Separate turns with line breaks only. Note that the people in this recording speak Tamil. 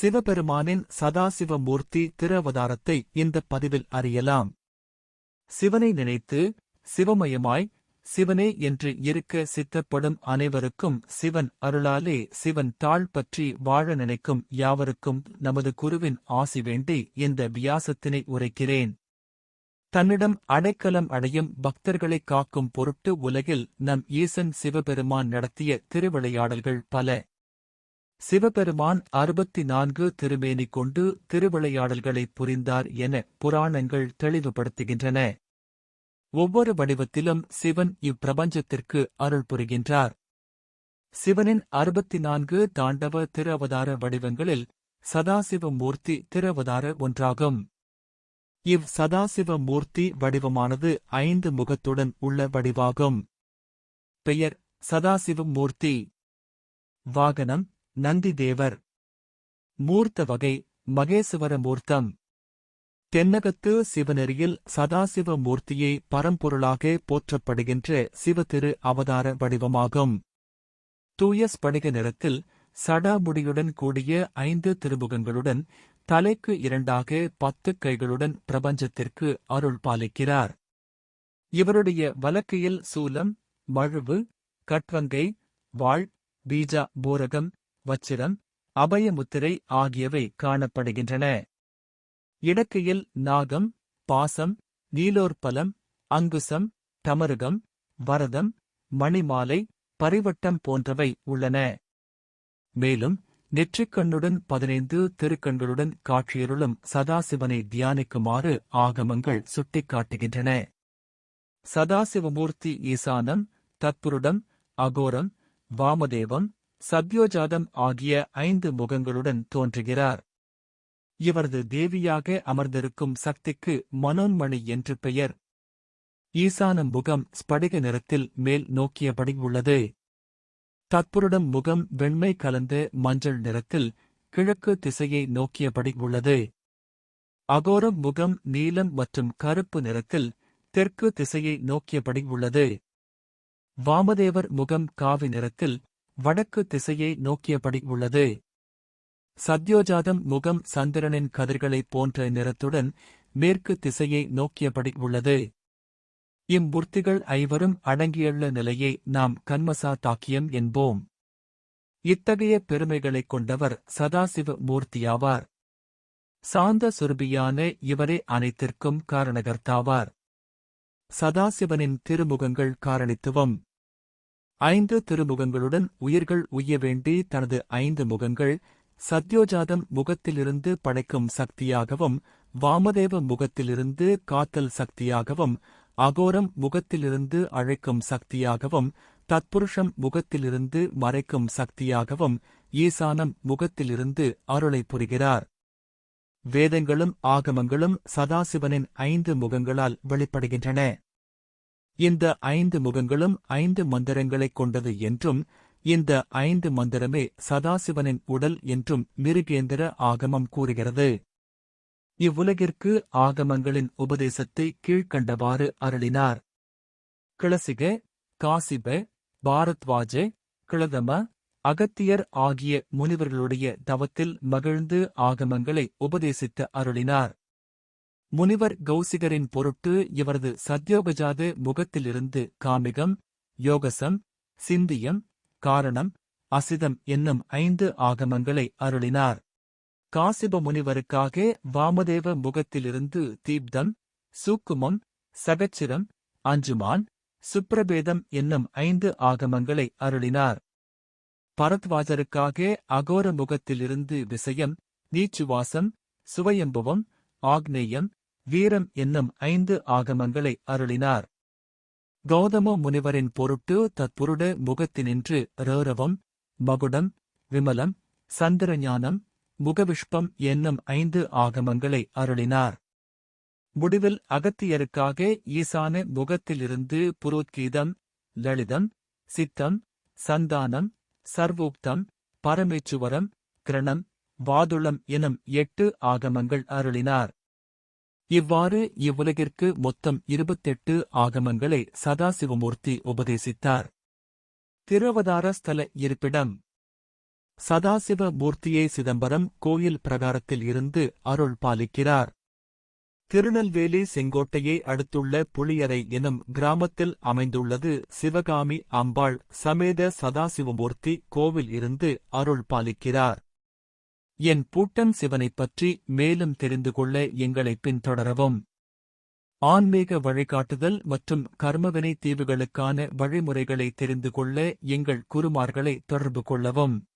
சிவபெருமானின் சதாசிவமூர்த்தி திருவதாரத்தை இந்த பதிவில் அறியலாம். சிவனை நினைத்து சிவமயமாய் சிவனே என்று இருக்க சித்தப்படும் அனைவருக்கும் சிவன் அருளாலே சிவன் தாழ் பற்றி வாழ நினைக்கும் யாவருக்கும் நமது குருவின் ஆசி வேண்டி இந்த வியாசத்தினை உரைக்கிறேன். தன்னிடம் அடைக்கலம் அடையும் பக்தர்களைக் காக்கும் பொருட்டு உலகில் நம் ஈசன் சிவபெருமான் நடத்திய திருவிளையாடல்கள் பல. சிவபெருமான் அறுபத்தி நான்கு திருமேனி கொண்டு திருவிளையாடல்களை புரிந்தார் என புராணங்கள் தெளிவுபடுத்துகின்றன. ஒவ்வொரு வடிவத்திலும் சிவன் இப்பிரபஞ்சத்திற்கு அருள் புரிகின்றார். சிவனின் அறுபத்தி நான்கு தாண்டவ திருவதார வடிவங்களில் சதாசிவ மூர்த்தி திருவதார ஒன்றாகும். இவ் சதாசிவ மூர்த்தி வடிவமானது ஐந்து முகத்துடன் உள்ள வடிவாகும். பெயர் சதாசிவ மூர்த்தி வாகனம் நந்திதேவர் மூர்த்த வகை மகேசுவர மூர்த்தம். தென்னகத்து சிவநெறியில் சதாசிவ மூர்த்தியை பரம்பொருளாக போற்றப்படுகின்ற சிவதிரு அவதார வடிவமாகும். தூய ஸ்படிக நிறத்தில் சடாமுடியுடன் கூடிய ஐந்து திருமுகங்களுடன் தலைக்கு இரண்டாக பத்து கைகளுடன் பிரபஞ்சத்திற்கு அருள் பாலிக்கிறார். இவருடைய வலக்கையில் சூலம் மழுவு கட்வங்கை வாழ் பீஜா பூரகம் வச்சிரம் அபயமுத்திரை ஆகியவை காணப்படுகின்றன. இடக்கையில் நாகம் பாசம் நீலோற்பலம் அங்குசம் தமருகம் வரதம் மணிமாலை பரிவட்டம் போன்றவை உள்ளன. மேலும் நெற்றிக்கண்ணுடன் பதினைந்து திருக்கண்களுடன் காட்சியருளும் சதாசிவனை தியானிக்குமாறு ஆகமங்கள் சுட்டிக்காட்டுகின்றன. சதாசிவமூர்த்தி ஈசானம் தத்புருடம் அகோரம் வாமதேவம் சத்யோஜாதம் ஆகிய ஐந்து முகங்களுடன் தோன்றுகிறார். இவரது தேவியாக அமர்ந்திருக்கும் சக்திக்கு மனோன்மணி என்று பெயர். ஈசான முகம் ஸ்படிக நிறத்தில் மேல் நோக்கியபடி உள்ளது. தற்புருடம் முகம் வெண்மை கலந்த மஞ்சள் நிறத்தில் கிழக்கு திசையை நோக்கியபடி உள்ளது. அகோரம் முகம் நீலம் மற்றும் கருப்பு நிறத்தில் தெற்கு திசையை நோக்கியபடி உள்ளது. வாமதேவர் முகம் காவி நிறத்தில் வடக்கு திசையை நோக்கியபடி உள்ளது. சத்யோஜாதம் முகம் சந்திரனின் கதிர்களைப் போன்ற நிறத்துடன் மேற்கு திசையை நோக்கியபடி உள்ளது. இம்மூர்த்திகள் ஐவரும் அடங்கியுள்ள நிலையை நாம் கன்மசா தாக்கியம் என்போம். இத்தகைய பெருமைகளைக் கொண்டவர் சதாசிவ மூர்த்தியாவார். சாந்த சுரபியான இவரே அனைத்திற்கும் காரணகர்த்தாவார். சதாசிவனின் திருமுகங்கள் காரணித்துவம். ஐந்து திருமுகங்களுடன் உயிர்கள் உய்ய வேண்டி தனது ஐந்து முகங்கள் சத்யோஜாதம் முகத்திலிருந்து படைக்கும் சக்தியாகவும் வாமதேவ முகத்திலிருந்து காத்தல் சக்தியாகவும் அகோரம் முகத்திலிருந்து அழைக்கும் சக்தியாகவும் தத்புருஷம் முகத்திலிருந்து மறைக்கும் சக்தியாகவும் ஈசானம் முகத்திலிருந்து அருளை புரிகிறார். வேதங்களும் ஆகமங்களும் சதாசிவனின் ஐந்து முகங்களால் வெளிப்படுகின்றன. இந்த ஐந்து முகங்களும் ஐந்து மந்திரங்களைக் கொண்டது என்றும் இந்த ஐந்து மந்திரமே சதாசிவனின் உடல் என்றும் மிருகேந்திர ஆகமம் கூறுகிறது. இவ்வுலகிற்கு ஆகமங்களின் உபதேசத்தை கீழ்க்கண்டவாறு அருளினார். கிளசிக காசிப பாரத்வாஜ கிளதம அகத்தியர் ஆகிய முனிவர்களுடைய தவத்தில் மகிழ்ந்து ஆகமங்களை உபதேசித்து அருளினார். முனிவர் கௌசிகரின் பொருட்டு இவரது சத்யோபஜாது முகத்திலிருந்து காமிகம் யோகசம் சிந்தியம் காரணம் அசிதம் என்னும் ஐந்து ஆகமங்களை அருளினார். காசிப முனிவருக்காக வாமதேவ முகத்திலிருந்து தீப்தம் சூக்குமம் சகச்சிரம் அஞ்சுமான் சுப்ரபேதம் என்னும் ஐந்து ஆகமங்களை அருளினார். பரத்வாஜருக்காக அகோர முகத்திலிருந்து விசயம் நீச்சுவாசம் சுவயம்புவம் ஆக்னேயம் வீரம் என்னும் ஐந்து ஆகமங்களை அருளினார். கௌதம முனிவரின் பொருட்டு தற்புருட முகத்தினின்று ரௌரவம் மகுடம் விமலம் சந்திரஞானம் முகவிஷ்பம் என்னும் ஐந்து ஆகமங்களை அருளினார். முடிவில் அகத்தியருக்காக ஈசான முகத்திலிருந்து புரோத்கீதம் லலிதம் சித்தம் சந்தானம் சர்வோக்தம் பரமேச்சுவரம் கிரணம் வாதுளம் எனும் எட்டு ஆகமங்கள் அருளினார். இவ்வாறு இவ்வுலகிற்கு மொத்தம் இருபத்தெட்டு ஆகமங்களை சதாசிவமூர்த்தி உபதேசித்தார். திருவதார ஸ்தல இருப்பிடம். சதாசிவ மூர்த்தியை சிதம்பரம் கோயில் பிரகாரத்தில் இருந்து அருள் பாலிக்கிறார். திருநெல்வேலி செங்கோட்டையை அடுத்துள்ள புளியரை எனும் கிராமத்தில் அமைந்துள்ளது சிவகாமி அம்பாள் சமேத சதாசிவமூர்த்தி கோவில் இருந்து அருள் பாலிக்கிறார். என் பூட்டன் சிவனைப் பற்றி மேலும் தெரிந்து கொள்ள எங்களை பின்தொடரவும். ஆன்மீக வழிகாட்டுதல் மற்றும் கர்மவினை தீவுகளுக்கான வழிமுறைகளை தெரிந்து கொள்ள எங்கள் குருமார்களை தொடர்பு கொள்ளவும்.